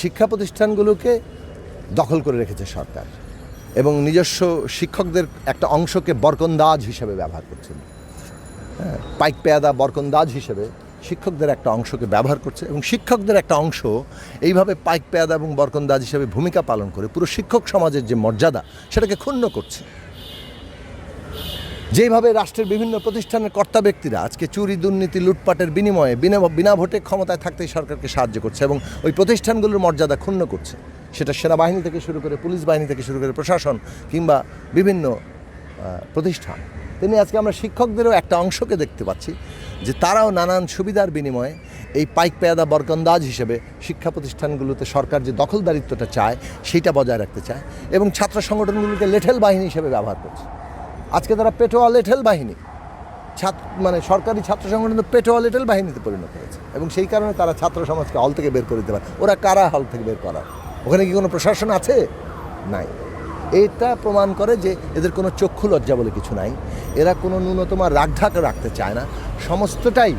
শিক্ষা প্রতিষ্ঠানগুলোকে দখল করে রেখেছে সরকার এবং নিজস্ব শিক্ষকদের একটা অংশকে বরকন্দাজ হিসেবে ব্যবহার করছেন হ্যাঁ, পাইক পেয়াদা বরকন্দাজ হিসেবে শিক্ষকদের একটা অংশকে ব্যবহার করছে এবং শিক্ষকদের একটা অংশ এইভাবে পাইক পেয়াদা এবং বরকন্দাজ হিসেবে ভূমিকা পালন করে পুরো শিক্ষক সমাজের যে মর্যাদা সেটাকে ক্ষুণ্ণ করছে। যেইভাবে রাষ্ট্রের বিভিন্ন প্রতিষ্ঠানের কর্তা ব্যক্তিরা আজকে চুরি, দুর্নীতি, লুটপাটের বিনিময়ে বিনা বিনা ভোটে ক্ষমতায় থাকতেই সরকারকে সাহায্য করছে এবং ওই প্রতিষ্ঠানগুলোর মর্যাদা ক্ষুণ্ণ করছে। সেটা সেনাবাহিনী থেকে শুরু করে পুলিশ বাহিনী থেকে শুরু করে প্রশাসন কিংবা বিভিন্ন প্রতিষ্ঠান। তেমনি আজকে আমরা শিক্ষকদেরও একটা অংশকে দেখতে পাচ্ছি যে তারাও নানান সুবিধার বিনিময়ে এই পাইক পেয়াদা বরকন্দাজ হিসেবে শিক্ষা প্রতিষ্ঠানগুলোতে সরকার যে দখলদারিত্বটা চায় সেটা বজায় রাখতে চায় এবং ছাত্র সংগঠনগুলোকে লেঠেল বাহিনী হিসেবে ব্যবহার করছে। আজকে তারা পেটোয়া লেঠেল বাহিনী ছাত্র মানে সরকারি ছাত্র সংগঠন পেটোয়া লেঠেল বাহিনীতে পরিণত হয়েছে এবং সেই কারণে তারা ছাত্র সমাজকে হল থেকে বের করে দিতে পারে। ওরা কারা হল থেকে বের করার ওখানে কি কোনো প্রশাসন আছে? নাই। এটা প্রমাণ করে যে এদের কোনো চক্ষু লজ্জা বলে কিছু নাই। এরা কোনো ন্যূনতম রাগঢাক রাখতে চায় না। সমস্তটাই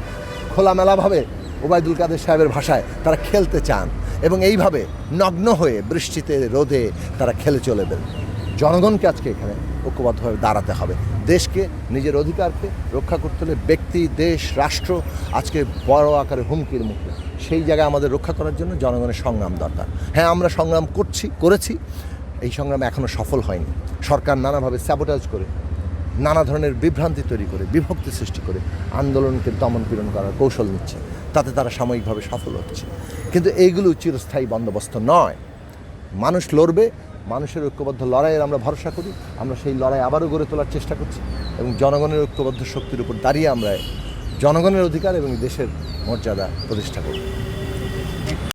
খোলামেলাভাবে ওবায়দুল কাদের সাহেবের ভাষায় তারা খেলতে চান এবং এইভাবে নগ্ন হয়ে বৃষ্টিতে, রোদে তারা খেলে চলে দেন জনগণকে আজকে এখানে ঐক্যবদ্ধভাবে দাঁড়াতে হবে। দেশকে, নিজের অধিকারকে রক্ষা করতে হলে ব্যক্তি, দেশ, রাষ্ট্র আজকে বড় আকারে হুমকির মুখে। সেই জায়গায় আমাদের রক্ষা করার জন্য জনগণের সংগ্রাম দরকার। হ্যাঁ আমরা সংগ্রাম করছি, করেছি। এই সংগ্রাম এখনও সফল হয়নি। সরকার নানাভাবে স্যাবোটাজ করে, নানা ধরনের বিভ্রান্তি তৈরি করে, বিভক্তি সৃষ্টি করে আন্দোলনকে দমন পীড়ন করার কৌশল নিচ্ছে। তাতে তারা সাময়িকভাবে সফল হচ্ছে। কিন্তু এইগুলো চিরস্থায়ী বন্দোবস্ত নয়। মানুষ লড়বে মানুষের ঐক্যবদ্ধ লড়াইয়ের আমরা ভরসা করি, আমরা সেই লড়াই আবারও গড়ে তোলার চেষ্টা করছি এবং জনগণের ঐক্যবদ্ধ শক্তির উপর দাঁড়িয়ে আমরা জনগণের অধিকার এবং দেশের মর্যাদা প্রতিষ্ঠা করব।